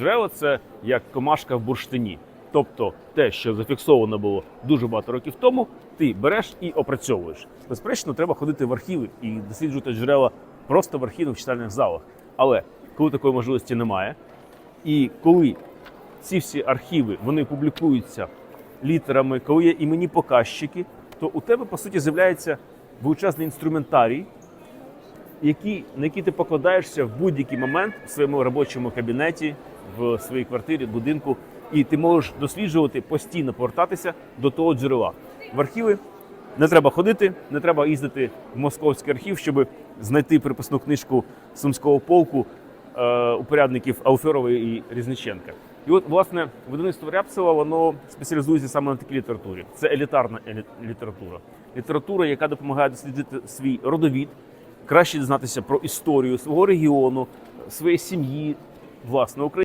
Джерела це як комашка в бурштині. Тобто те, що зафіксовано було дуже багато років тому, ти береш і опрацьовуєш. Безперечно, треба ходити в архіви і досліджувати джерела просто в архівних читальних залах. Але коли такої можливості немає, і коли ці всі архіви вони публікуються літерами, коли є іменні показчики, то у тебе по суті з'являється величезний інструментарій, які, на які ти покладаєшся в будь-який момент в своєму робочому кабінеті, в своїй квартирі, будинку, і ти можеш досліджувати, постійно повертатися до того джерела. В архіви не треба ходити, не треба їздити в московський архів, щоб знайти приписну книжку Сумського полку е, упорядників Ауферова і Різниченка. І от, власне, видавництво Рябцева воно спеціалізується саме на такій літературі. Це елітарна елі- література. Література, яка допомагає дослідити свій родовід, краще дізнатися про історію свого регіону, своєї сім'ї, власне, України.